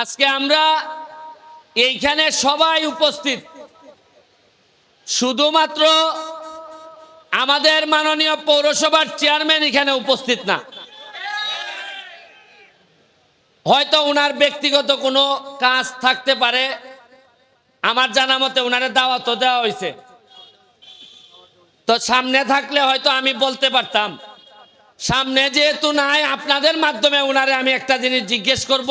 আজকে আমরা এইখানে সবাই উপস্থিত। শুধুমাত্র আমাদের মাননীয় পৌরসভার চেয়ারম্যান এখানে উপস্থিত না। হয়তো ওনার ব্যক্তিগত কোনো কাজ থাকতে পারে। আমার জানা মতে ওনারে দাওয়াতও দেওয়া হয়েছে। তো সামনে থাকলে হয়তো আমি বলতে পারতাম, সামনে যেহেতু নাই, আপনাদের মাধ্যমে ওনারে আমি একটা জিনিস জিজ্ঞেস করব।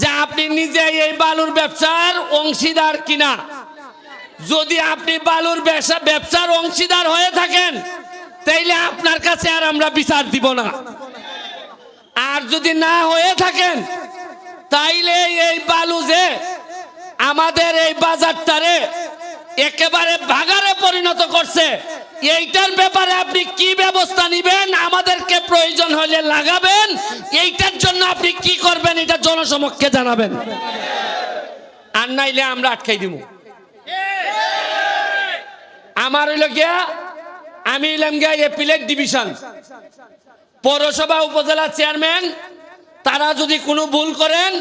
যে আপনি নিজে এই বালুর ব্যবসার অংশীদার কিনা। যদি আপনি বালুর ব্যবসা ব্যবসার অংশীদার হয়ে থাকেন, তাইলে আপনার কাছে আর আমরা বিচার দিব না। আর যদি না হয়ে থাকেন, তাইলে এই বালু যে আমাদের এই বাজারটারে একেবারে ভাগারে পরিণত করছে, এইটার ব্যাপারে আপনি কি ব্যবস্থা নিবেন? আমাদেরকে প্রয়োজন হলে লাগাবেন। এইটার জন্য আপনি কি করবেন, এটা জনসমক্ষে জানাবেন। আর নাইলে আমরা আটকাই দিব আমার হইল গিয়া, আমি হইলাম গিয়া এপিলেট ডিভিশন। পৌরসভা উপজেলা চেয়ারম্যান, তারা যদি কোনো ভুল করেন,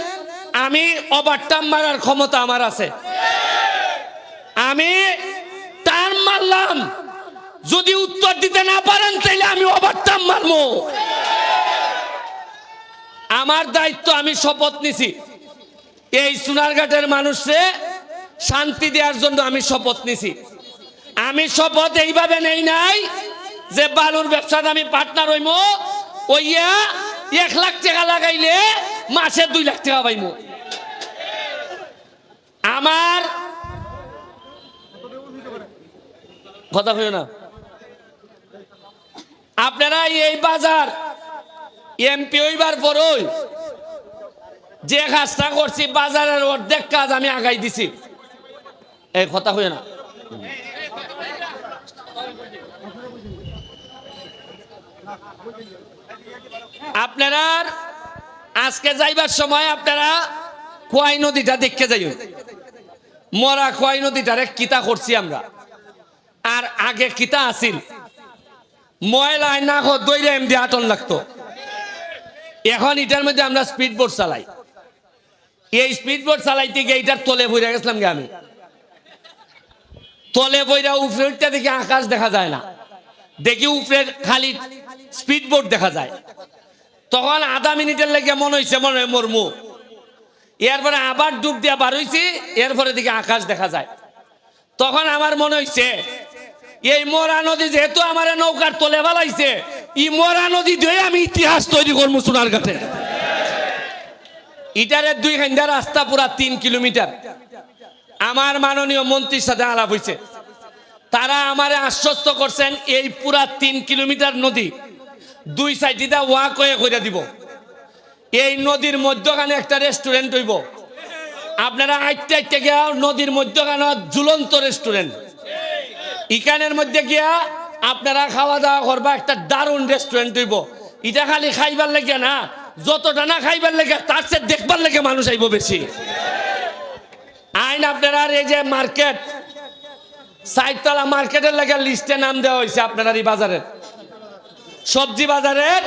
আমি ওভারটার্ম মারার ক্ষমতা আমার আছে। আমি টার্ম মারলাম। যদি উত্তর দিতে না পারেন তাহলে আমি ওভারটার্ম মারবো। আমার দায়িত্ব, আমি শপথ নিছি। এই সোনারঘাটের মানুষে শান্তি দেওয়ার জন্য আমি শপথ নিছি। আমি শপথ এইভাবে নেই নাই যে বালুর ব্যবসাতে আমি পার্টনার হইম ওইয়া এক লাখ টাকা লাগাইলে মাসে দুই লাখ টাকা পাইমু আমার কথা হইও না? আপনারা এই বাজার এমপি হইবার পরই যে কাজটা করছি, বাজারের অর্ধেক কাজ আমি আগাই দিছি। এই কথা হইও না। আপনারা আজকে যাইবার সময় আপনারা খোয়াই নদীটা দেখতে যাই মরা খোয়াই নদীটারে কিতা করছি আমরা। আর আগে কিতা আছিল? ময়লায় না হোক, দইরে এমডি আটন লাগতো। এখন এটার মধ্যে আমরা স্পিড বোট চালাই। এই স্পিড বোট চালাইতে গিয়ে এটার তলে বইরা গেছিলাম গে আমি। তলে বইরা উপরে উঠতে দেখি আকাশ দেখা যায় না। দেখি উপরে খালি স্পিড বোট দেখা যায়। তখন আধা মিনিটের লেগে মনে হয়েছে মনে হয় মরমু। এরপরে আবার ডুব দিয়া বার হয়েছি এরপরে দিকে আকাশ দেখা যায়। তখন আমার মনে হয়েছে এই মরা নদী যেহেতু আমার নৌকার তলে ফেলাইছে ই মরা নদী দিয়ে আমি ইতিহাস তৈরি করব সোনার ঘাটে। ইটারে দুই ঘণ্টা রাস্তা পুরা তিন কিলোমিটার। আমার মাননীয় মন্ত্রীর সাথে আলাপ হয়েছে তারা আমারে আশ্বস্ত করছেন, এই পুরা তিন কিলোমিটার নদী দুই সাইডিটা ওয়াক হয়ে করে দিব। এই নদীর মধ্যখানে একটা রেস্টুরেন্ট হইব। আপনারা আইতে আইতে গিয়া নদীর মধ্যখানে ঝুলন্ত রেস্টুরেন্ট ইকানের মধ্যে গিয়া আপনারা খাওয়া দাওয়া করবা, একটা দারুণ রেস্টুরেন্ট হইব। এটা খালি খাইবার লেগে না, যতটা না খাইবার লেগে, তার চেয়ে দেখবার লেগে মানুষ আইব বেশি। আইন আপনারা এই যে মার্কেট সাইতলা মার্কেটের লেগে লিস্টে নাম দেওয়া হয়েছে আপনারা এই বাজারের। সবজি বাজারের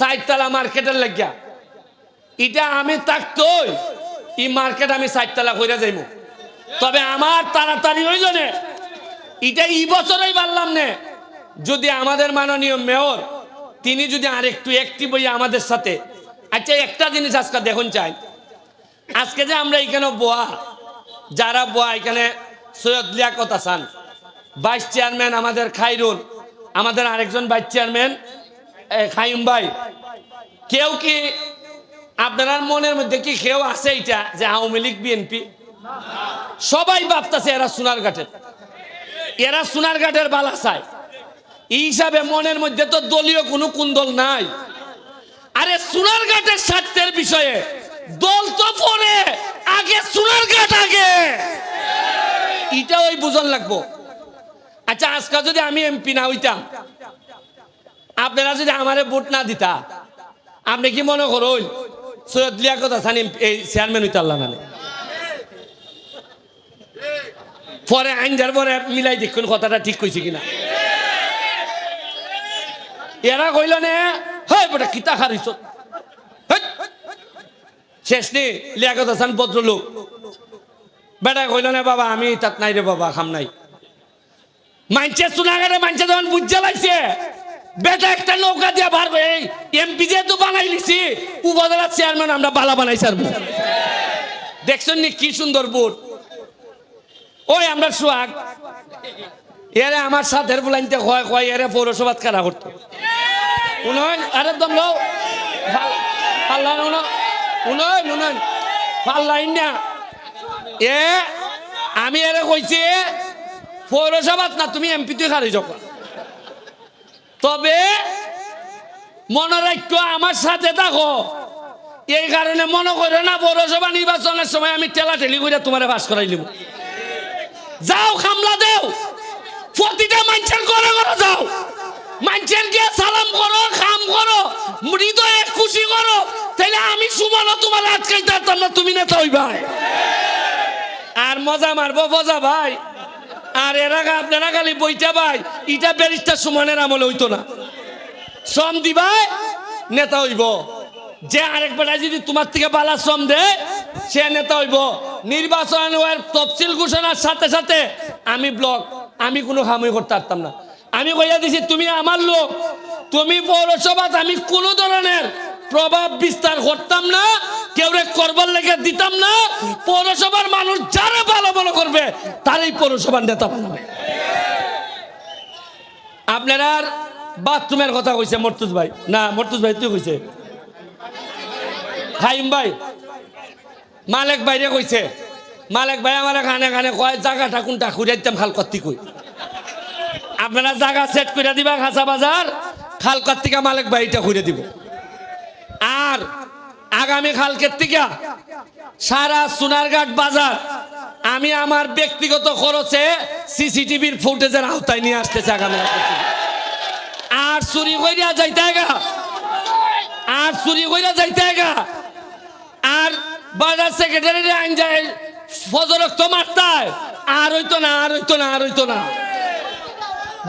সাইতলা মার্কেটের লেগিয়া। এটা আমি থাকতই, এই মার্কেট আমি সাইতলা কইরা যাইব তবে আমার তাড়াতাড়ি হইল নে এটা এই বছরই পারলাম নে। যদি আমাদের মাননীয় মেয়র, তিনি যদি আরেকটু একটি বই আমাদের সাথে। আচ্ছা একটা জিনিস আজকে দেখুন চাই। আজকে যে আমরা এখানে বোয়া, যারা বোয়া এখানে সৈয়দ লিয়াকত হাসান ভাইস চেয়ারম্যান আমাদের খাইরুল, আমাদের আরেকজন ভাইস চেয়ারম্যান খাইম ভাই। কেউ কি আপনার মনের মধ্যে কি কেউ আছে এটা, যে আওয়ামী লীগ, বিএনপি? সবাই ভাবতেছে এরা সোনারঘাটের এরা সোনারঘাটের বালা চায়। এই হিসাবে মনের মধ্যে তো দলীয় কোনো কুন্দল নাই। আরে সোনার সোনারঘাটের স্বার্থের বিষয়ে দল তো পরে আগে সোনার সোনারঘাট আগে। এটা ওই বুঝন লাগবো। আচ্ছা আজকে যদি আমি এমপি না হইতাম, আপনারা যদি আমারে ভোট না দিতা, আপনি কি মনে করুন, সৈয়দ লিয়াকত এই চেয়ারম্যান হইতে আল্লাহ পরে আইনজার পরে মিলাই দেখুন কথাটা ঠিক কইছে কিনা। এরা কইল নে হয় বেটা, কিতা খারিছ? শেষ নি, লিয়াকত হাসান ভদ্রলোক। বেটা কইল নে, বাবা, আমি তাত নাই রে বাবা, খাম নাই। মানছে সুনাগারে মানছে যখন বুঝতে লাগছে বেটা একটা নৌকা দিয়ে করে, এই এমপি যেহেতু বানাই লিছি উপজেলার চেয়ারম্যান আমরা বালা বানাই সারবো দেখছেন নি কি সুন্দর বুট? ওই আমরা সোহাগ। এরে আমার সাথের বুলাইতে কয় কয়, এরে পৌরসভাত খেলা করতো? উনয়ন আরে দম লো। পাল্লা উনো উনয়ন উনয়ন পাল্লাইন না। এ, আমি এরে কইছি, পৌরসভাত না, তুমি এমপি তুই খারি যখন তবে মনে রাখো, আমার সাথে থাকো। এই কারণে মনে করো না, পৌরসভা নির্বাচনের সময় আমি ঠেলা ঠেলি করে তোমার বাস করাই নিব। যাও খামলা দেও। প্রতিটা মানুষের ঘরে ঘরে যাও। মানুষের গিয়ে সালাম করো, খাম করো হৃদয়ে খুশি করো। তাহলে আমি সুমনও তোমার আজকাইতে পারতাম না তুমি নেতা হইবা আর মজা মারবো, মজা ভাই। আর এরা আপনারা খালি বইটা ভাই ইটা ব্যারিস্টার সুমনের আমলে হইতো না। শ্রম দিবাই, নেতা হইব। যে আরেক বেটা যদি তোমার থেকে বালা শ্রম দেয়, সে নেতা হইব। নির্বাচন তফসিল ঘোষণার সাথে সাথে আমি ব্লক, আমি কোনো খামই করতে পারতাম না। আমি কইয়া দিছি, তুমি আমার লোক, তুমি পৌরসভাত আমি কোনো ধরনের প্রভাব বিস্তার করতাম না, কেউ করবার লেগে দিতাম না, পৌরসভার মানুষ যারা ভালো ভালো করবে, তারই পৌরসভার নেতা বানাবে। আপনার আর বাথরুমের কথা কইছে মর্তুজ ভাই। না, মর্তুজ ভাই তুই কইছে। হাইম ভাই মালেক বাইরে কইছে মালেক ভাই আমার খানে খানে কয় জায়গাটা কোনটা? খুঁড়াইতাম খাল কত্তি কই আপনারা জায়গা সেট করে দিবা খাসা বাজার খাল কত্তিকা মালেক বাড়িটা খুঁড়ে দিব। আর আগামী খালকের থেকে সারা সোনারঘাট বাজার আমি আমার ব্যক্তিগত খরচে সিসিটিভির ফুটেজের আওতায় নিয়ে আসতেছে আগামী। আর চুরি কইরা যাইতে আর চুরি কইরা যাইতে বাজার সেক্রেটারি আইন যায় ফজরক্ত মারতায়। আর হইতো না, আর হইতো না, আর হইতো না।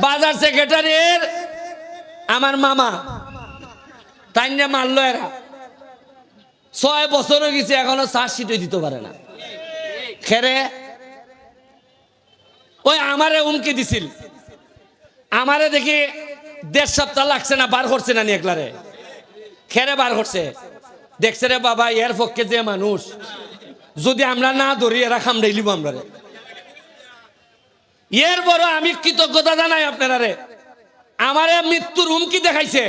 বাজার সেক্রেটারির আমার মামা তাই নিয়ে মারলো এরা। ছয় বছর হয়ে গেছে, এখনও চার্জশিটই দিতে পারে না। খেরে, ওই আমারে উমকি দিছিল। আমারে দেখি দেড় সপ্তাহ লাগছে না, বার করছে না নি একলারে। খেরে বার করছে। দেখছে রে বাবা, এর পক্ষে যে মানুষ, যদি আমরা না ধরি, এরা খামড়াইলিব আমরা রে। এর বড় আমি কৃতজ্ঞতা জানাই আপনারা রে। আমারে মৃত্যুর হুমকি দেখাইছে।